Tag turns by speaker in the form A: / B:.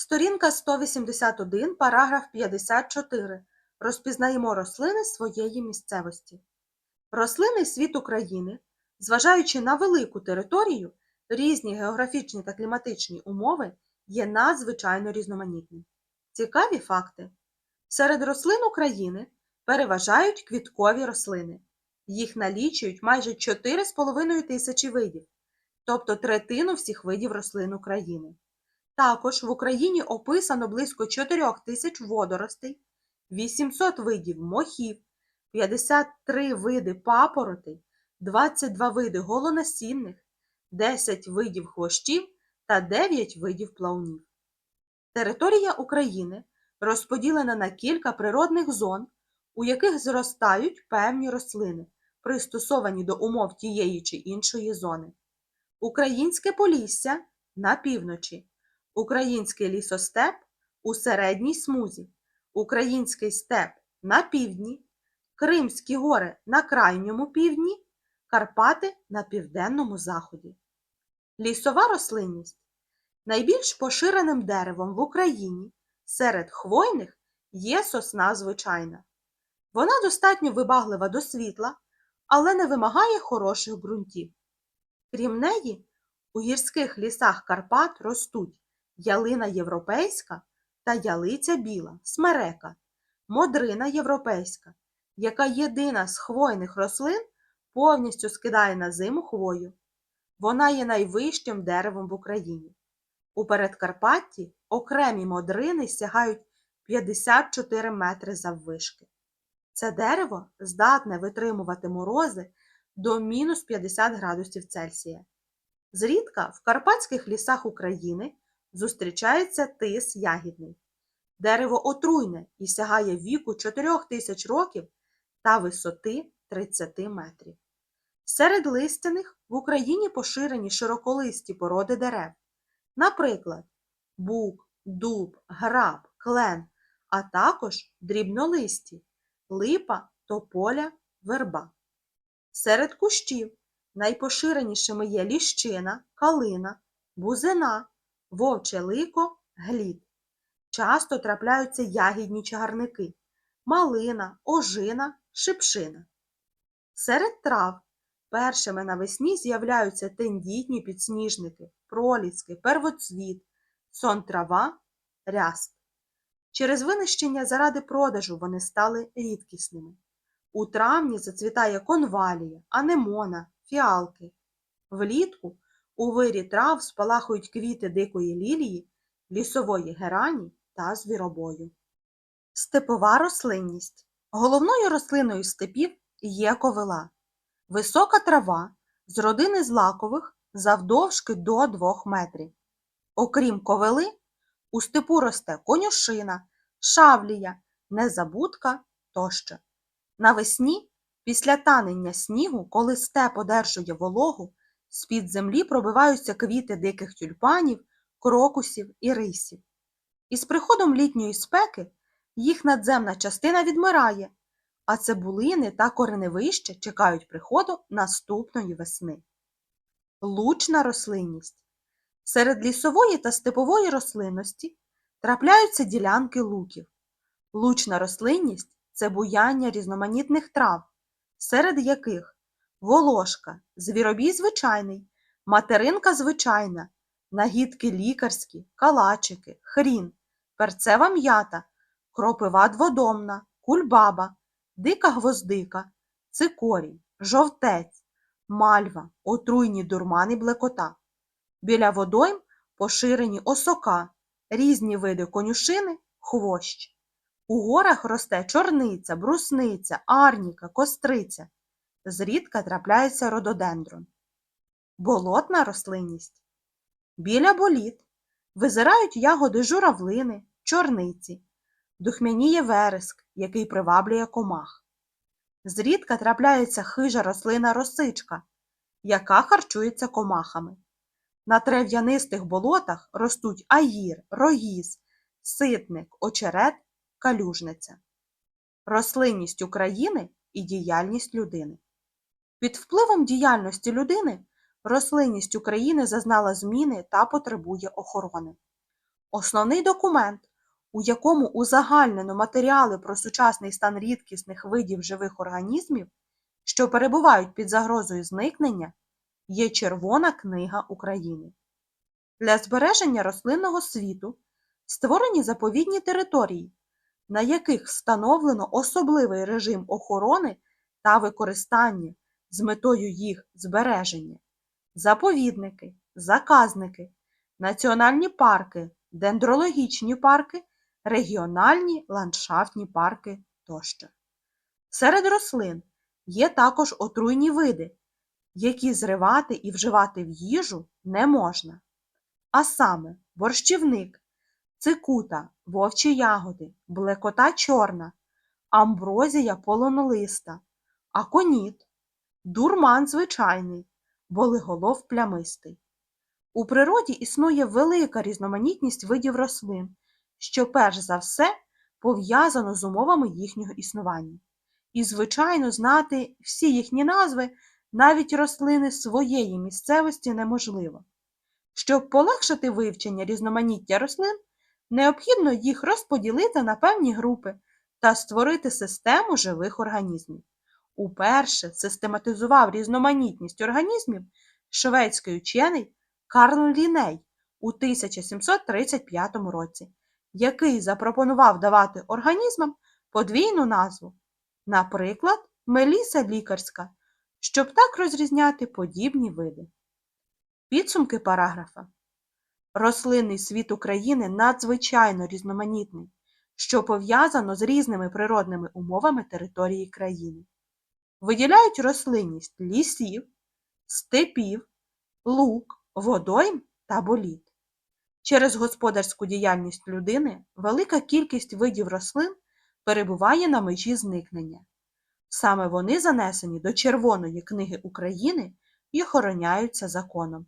A: Сторінка 181, параграф 54. Розпізнаємо рослини своєї місцевості. Рослинний світ України, зважаючи на велику територію, різні географічні та кліматичні умови є надзвичайно різноманітним. Цікаві факти. Серед рослин України переважають квіткові рослини. Їх налічують майже 4,5 тисячі видів, тобто третину всіх видів рослин України. Також в Україні описано близько 4 тисяч водоростей, 800 видів мохів, 53 види папоротей, 22 види голонасінних, 10 видів хвощів та 9 видів плавнів. Територія України розподілена на кілька природних зон, у яких зростають певні рослини, пристосовані до умов тієї чи іншої зони. Українське Полісся на півночі, Український лісостеп у середній смузі, Український степ на півдні, Кримські гори на крайньому півдні, Карпати на південному заході. Лісова рослинність найбільш поширеним деревом в Україні серед хвойних є сосна звичайна. Вона достатньо вибаглива до світла, але не вимагає хороших ґрунтів. Крім неї, у гірських лісах Карпат ростуть ялина європейська та ялиця біла, смерека, модрина європейська, яка єдина з хвойних рослин повністю скидає на зиму хвою. Вона є найвищим деревом в Україні. У Передкарпатті окремі модрини сягають 54 метри заввишки. Це дерево здатне витримувати морози до мінус 50 градусів Цельсія. Зрідка в карпатських лісах України зустрічається тис ягідний. Дерево отруйне і сягає віку 4 тисяч років та висоти 30 метрів. Серед листяних в Україні поширені широколисті породи дерев, наприклад, бук, дуб, граб, клен, а також дрібнолисті, липа, тополя, верба. Серед кущів найпоширенішими є ліщина, калина, бузина, вовче лико, глід. Часто трапляються ягідні чагарники, малина, ожина, шипшина. Серед трав першими навесні з'являються тендітні підсніжники, проліски, первоцвіт, сон трава, ряст. Через винищення заради продажу вони стали рідкісними. У травні зацвітає конвалія, анемона, фіалки. Влітку у вирі трав спалахують квіти дикої лілії, лісової герані та звіробою. Степова рослинність. Головною рослиною степів є ковила. Висока трава з родини злакових завдовжки до 2 метрів. Окрім ковили, у степу росте конюшина, шавлія, незабудка тощо. Навесні, після танення снігу, коли степ одержує вологу, з-під землі пробиваються квіти диких тюльпанів, крокусів і рисів. Із приходом літньої спеки їх надземна частина відмирає, а цибулини та кореневища чекають приходу наступної весни. Лучна рослинність. Серед лісової та степової рослинності трапляються ділянки луків. Лучна рослинність це буяння різноманітних трав, серед яких волошка, звіробій звичайний, материнка звичайна, нагідки лікарські, калачики, хрін, перцева м'ята, кропива дводомна, кульбаба, дика гвоздика, цикорій, жовтець, мальва, отруйні дурмани блекота. Біля водойм поширені осока, різні види конюшини, хвощ. У горах росте чорниця, брусниця, арніка, костриця. Зрідка трапляється рододендрон. Болотна рослинність. Біля боліт визирають ягоди журавлини, чорниці, духмяніє вереск, який приваблює комах. Зрідка трапляється хижа рослина росичка, яка харчується комахами. На трев'янистих болотах ростуть аїр, рогіз, ситник, очерет, калюжниця. Рослинність України і діяльність людини. Під впливом діяльності людини рослинність України зазнала зміни та потребує охорони. Основний документ, у якому узагальнено матеріали про сучасний стан рідкісних видів живих організмів, що перебувають під загрозою зникнення, є Червона книга України. Для збереження рослинного світу створені заповідні території, на яких встановлено особливий режим охорони та використання з метою їх збереження, заповідники, заказники, національні парки, дендрологічні парки, регіональні ландшафтні парки тощо. Серед рослин є також отруйні види, які зривати і вживати в їжу не можна, а саме борщівник, цикута, вовчі ягоди, блекота чорна, амброзія полонолиста, аконіт, дурман звичайний, болиголов плямистий. У природі існує велика різноманітність видів рослин, що перш за все пов'язано з умовами їхнього існування. І, звичайно, знати всі їхні назви, навіть рослини своєї місцевості неможливо. Щоб полегшити вивчення різноманіття рослин, необхідно їх розподілити на певні групи та створити систему живих організмів. Уперше систематизував різноманітність організмів шведський учений Карл Ліней у 1735 році, який запропонував давати організмам подвійну назву, наприклад, меліса лікарська, щоб так розрізняти подібні види. Підсумки параграфа. Рослинний світ України надзвичайно різноманітний, що пов'язано з різними природними умовами території країни. Виділяють рослинність лісів, степів, лук, водойм та боліт. Через господарську діяльність людини велика кількість видів рослин перебуває на межі зникнення. Саме вони занесені до Червоної книги України і охороняються законом.